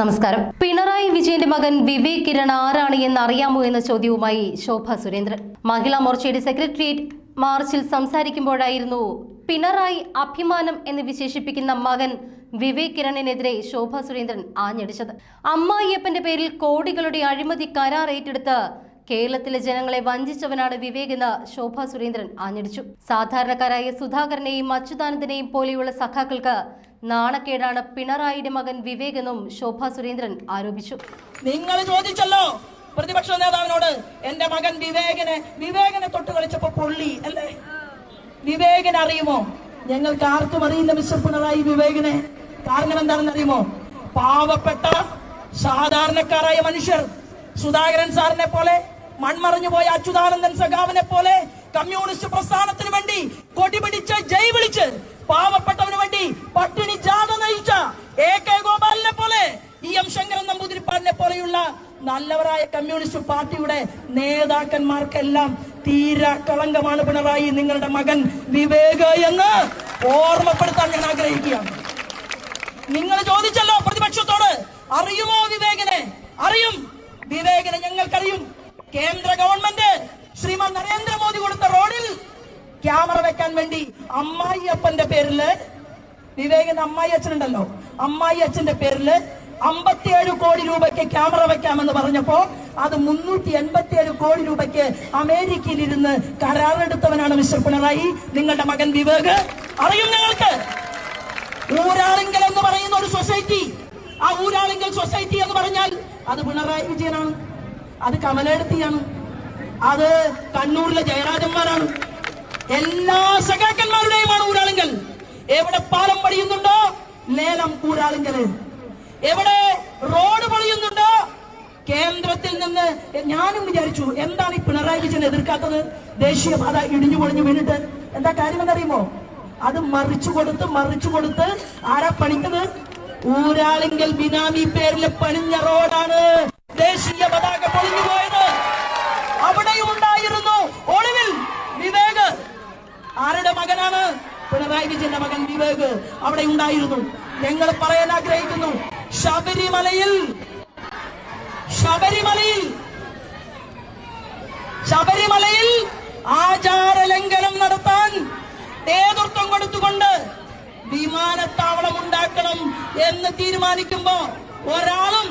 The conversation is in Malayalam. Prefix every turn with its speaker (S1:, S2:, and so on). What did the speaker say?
S1: നമസ്കാരം. പിണറായി വിജയന്റെ മകൻ വിവേക് കിരൺ ആരാണ് എന്ന് അറിയാമോ എന്ന ചോദ്യവുമായി ശോഭ സുരേന്ദ്രൻ. മഹിളാ മോർച്ചയുടെ സെക്രട്ടേറിയറ്റ് മാർച്ചിൽ സംസാരിക്കുമ്പോഴായിരുന്നു പിണറായി അഭിമാനം എന്ന് വിശേഷിപ്പിക്കുന്ന മകൻ വിവേക് കിരണിനെതിരെ ശോഭ സുരേന്ദ്രൻ ആഞ്ഞടിച്ചത്. അമ്മായിയപ്പന്റെ പേരിൽ കോടികളുടെ അഴിമതി കരാർ ഏറ്റെടുത്ത് കേരളത്തിലെ ജനങ്ങളെ വഞ്ചിച്ചവനാണ് വിവേക് എന്ന് ശോഭ സുരേന്ദ്രൻ ആഞ്ഞടിച്ചു. സാധാരണക്കാരായ സുധാകരനെയും അച്യുതാനന്ദനെയും പോലെയുള്ള സഖാക്കൾക്ക് നാണക്കേടാണ് പിണറായിയുടെ മകൻ വിവേക് എന്നും സുരേന്ദ്രൻ ആരോപിച്ചു.
S2: നിങ്ങൾ ചോദിച്ചല്ലോ പ്രതിപക്ഷ നേതാവിനോട് എന്റെ മകൻ വിവേകനെ വിവേകനെ തൊട്ട് കളിച്ചപ്പോ പൊള്ളി അല്ലേ? വിവേകനെ അറിയുമോ? ഞങ്ങൾക്ക് ആർക്കും അറിയില്ല മിസ്റ്റർ പിണറായി വിവേകനെ. കാരണം എന്താണെന്ന് അറിയുമോ? പാവപ്പെട്ട സാധാരണക്കാരായ മനുഷ്യർ സുധാകരൻ സാറിനെ പോലെ മൺമറഞ്ഞു പോയ അച്യുതാനന്ദൻ സഖാവിനെ പോലെ കമ്മ്യൂണിസ്റ്റ് പ്രസ്ഥാനത്തിന് വേണ്ടി കൊടി നല്ലവരായ കമ്മ്യൂണിസ്റ്റ് പാർട്ടിയുടെ നേതാക്കന്മാർക്കെല്ലാം തീര കളങ്കമാണ് പിണറായി. നിങ്ങളുടെ മകൻ വിവേക് എന്ന് ഓർമ്മപ്പെടുത്താൻ ഞാൻ ആഗ്രഹിക്കുകയാണ്. നിങ്ങൾ ചോദിച്ചല്ലോ പ്രതിപക്ഷത്തോട് അറിയുമോ വിവേകനെ? അറിയും. വിവേകനെ ഞങ്ങൾക്കറിയും. കേന്ദ്ര ഗവൺമെന്റ് ശ്രീമാൻ നരേന്ദ്രമോദി കൊടുത്ത റോഡിൽ ക്യാമറ വെക്കാൻ വേണ്ടി അമ്മായി അപ്പന്റെ പേരിൽ വിവേകന്റെ അമ്മായി അച്ഛനുണ്ടല്ലോ അമ്മായി അച്ഛന്റെ പേരിൽ അമ്പത്തിയേഴ് കോടി രൂപയ്ക്ക് ക്യാമറ വെക്കാമെന്ന് പറഞ്ഞപ്പോ അത് മുന്നൂറ്റി എൺപത്തിയേഴ് കോടി രൂപയ്ക്ക് അമേരിക്കയിൽ ഇരുന്ന് കരാറെടുത്തവനാണ് മിസ്റ്റർ പിണറായി. നിങ്ങളുടെ മകൻ വിവേക്. അറിയും നിങ്ങൾക്ക് ഊരാളിങ്കൽ എന്ന് പറയുന്ന ഒരു സൊസൈറ്റി. ആ ഊരാളിങ്കൽ സൊസൈറ്റി എന്ന് പറഞ്ഞാൽ അത് പിണറായി വിജയനാണ്. അത് കമലെടുത്തിയാണ്. അത് കണ്ണൂരിലെ ജയരാജന്മാരാണ്. എല്ലാ സഖാക്കന്മാരുടെയുമാണ് ഊരാളിങ്കൽ. എവിടെ പാലം പണിയുന്നുണ്ടോ? ലേലം ഊരാളിങ്കൽ. എവിടെ റോഡ് പണിയുന്നുണ്ടോ? കേന്ദ്രത്തിൽ നിന്ന് ഞാനും വിചാരിച്ചു എന്താണ് ഈ പിണറായി വിജയൻ എതിർക്കാത്തത്? ദേശീയപാത ഇടിഞ്ഞു പൊളിഞ്ഞു വീണിട്ട്. എന്താ കാര്യം അറിയുമോ അത് മറിച്ചു കൊടുത്ത് മറിച്ചു കൊടുത്ത് ആരാ പണിക്കുന്നത് ഊരാളെങ്കിൽ ബിനാമി പേരിൽ പണിഞ്ഞ റോഡാണ്. ദേശീയ പതാക പൊളിഞ്ഞു പോയത്. അവിടെയും ഉണ്ടായിരുന്നു ഒളിവിൽ വിവേക്. ആരുടെ മകനാണ്? പിണറായി വിജയന്റെ മകൻ വിവേക്. അവിടെ ഉണ്ടായിരുന്നു. ഞങ്ങൾ പറയാൻ ആഗ്രഹിക്കുന്നു ശബരിമലയിൽ ശബരിമലയിൽ ശബരിമലയിൽ ആചാരലംഘനം നടത്താൻ നേതൃത്വം കൊടുത്തുകൊണ്ട് വിമാനത്താവളം ഉണ്ടാക്കണം എന്ന് തീരുമാനിക്കുമ്പോ ഒരാളും